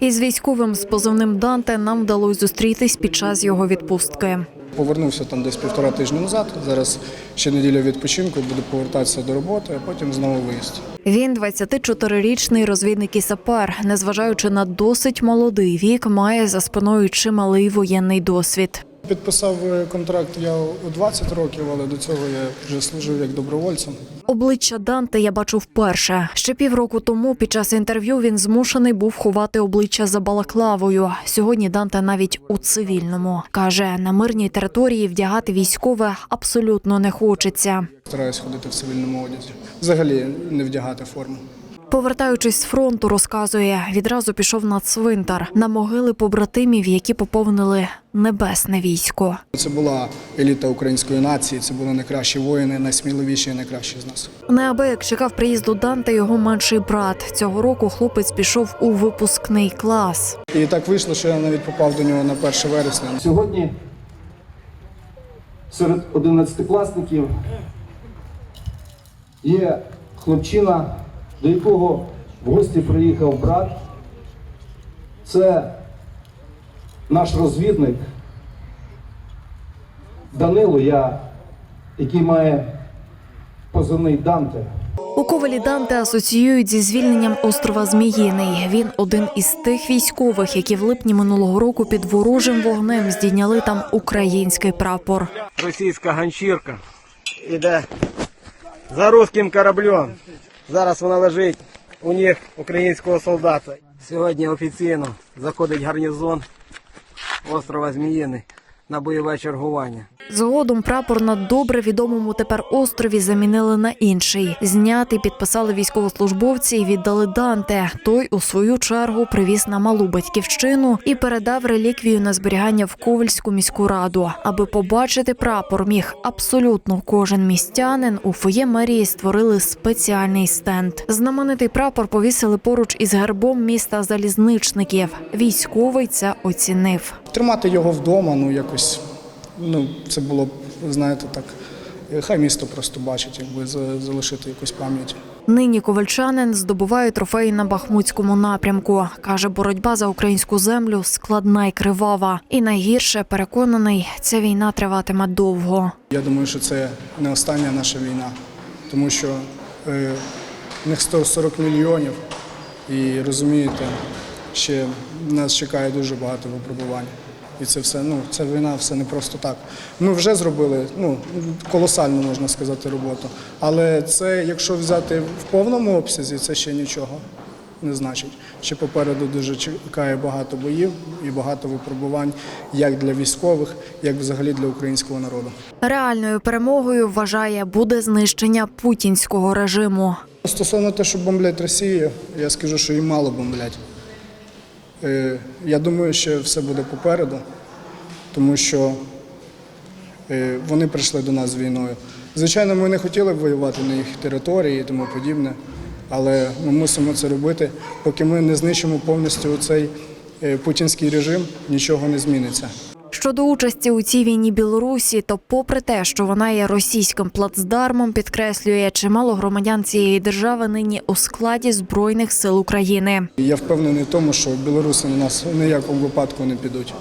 Із військовим з позивним Данте нам вдалося зустрітись під час його відпустки. Повернувся там десь півтора тижні назад. Зараз ще неділя відпочинку, буду повертатися до роботи, а потім знову виїзд. Він 24-річний розвідник і сапер. Незважаючи на досить молодий вік, має за спиною чималий воєнний досвід. Підписав е, контракт я у 20 років, але до цього я вже служив як добровольцем. Обличчя Данте я бачу вперше. Ще півроку тому під час інтерв'ю він змушений був ховати обличчя за балаклавою. Сьогодні Данте навіть у цивільному каже, на мирній території вдягати військове абсолютно не хочеться. Стараюсь ходити в цивільному одязі. Взагалі не вдягати форму. Повертаючись з фронту, розказує, відразу пішов на цвинтар на могили побратимів, які поповнили небесне військо. Це була еліта української нації, це були найкращі воїни, найсміливіші і найкращі з нас. Неабияк чекав приїзду Данте його менший брат. Цього року хлопець пішов у випускний клас. І так вийшло, що я навіть попав до нього на 1 вересня. Сьогодні серед одинадцятикласників є хлопчина, до якого в гості приїхав брат. Це наш розвідник Данило, я, який має позивний Данте. У Ковалі Данте асоціюють зі звільненням острова Зміїний. Він один із тих військових, які в липні минулого року під ворожим вогнем здійняли там український прапор. російська ганчірка іде за руським кораблем. Зараз вона лежить у ніг українського солдата. Сьогодні офіційно заходить гарнізон острова Зміїний на бойове чергування. Згодом прапор на добре відомому тепер острові замінили на інший. Зняти підписали військовослужбовці і віддали Данте. Той у свою чергу привіз на малу батьківщину і передав реліквію на зберігання в Ковальську міську раду. Аби побачити прапор, міг абсолютно кожен містянин. У фоє мерії створили спеціальний стенд. Знаменитий прапор повісили поруч із гербом міста залізничників. Військовий це оцінив. Тримати його вдома, ну якось, ну це було б, знаєте, так. е, Хай місто просто бачить, якби за- залишити якусь пам'ять. Нині ковальчанин здобуває трофеї на бахмутському напрямку. каже, боротьба за українську землю складна й кривава. І найгірше переконаний, ця війна триватиме довго. Я думаю, що це не остання наша війна, тому що е, в них 140 мільйонів, і розумієте, ще нас чекає дуже багато випробувань. І це все, ну, ця війна все не просто так. Ми вже зробили ну, колосальну, можна сказати, роботу. Але це, якщо взяти в повному обсязі, це ще нічого не значить. Ще попереду дуже чекає багато боїв і багато випробувань як для військових, як взагалі для українського народу. Реальною перемогою вважає буде знищення путінського режиму. Стосовно того, що бомблять Росію, я скажу, що їм мало бомблять. Е, Я думаю, що все буде попереду, тому що е, вони прийшли до нас з війною. Звичайно, ми не хотіли б воювати на їх території і тому подібне, але ми мусимо це робити. Поки ми не знищимо повністю цей путінський режим, нічого не зміниться. Щодо участі у цій війні Білорусі, то, попри те, що вона є російським плацдармом, підкреслює чимало громадян цієї держави нині у складі збройних сил України. Я впевнений в тому, що білоруси на нас в ніякому випадку не підуть.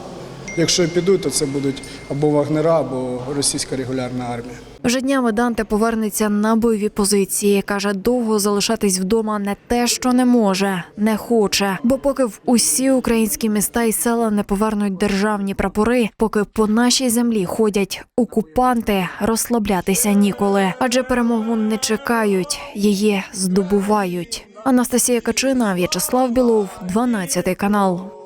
Якщо підуть, то це будуть або вагнера, або російська регулярна армія. Вже днями Данте повернеться на бойові позиції. каже, довго залишатись вдома не те, що не може, не хоче. Бо поки в усі українські міста і села не повернуть державні прапори, поки по нашій землі ходять окупанти, розслаблятися ніколи. Адже перемогу не чекають, її здобувають. Анастасія Качина, В'ячеслав Білов, 12 канал.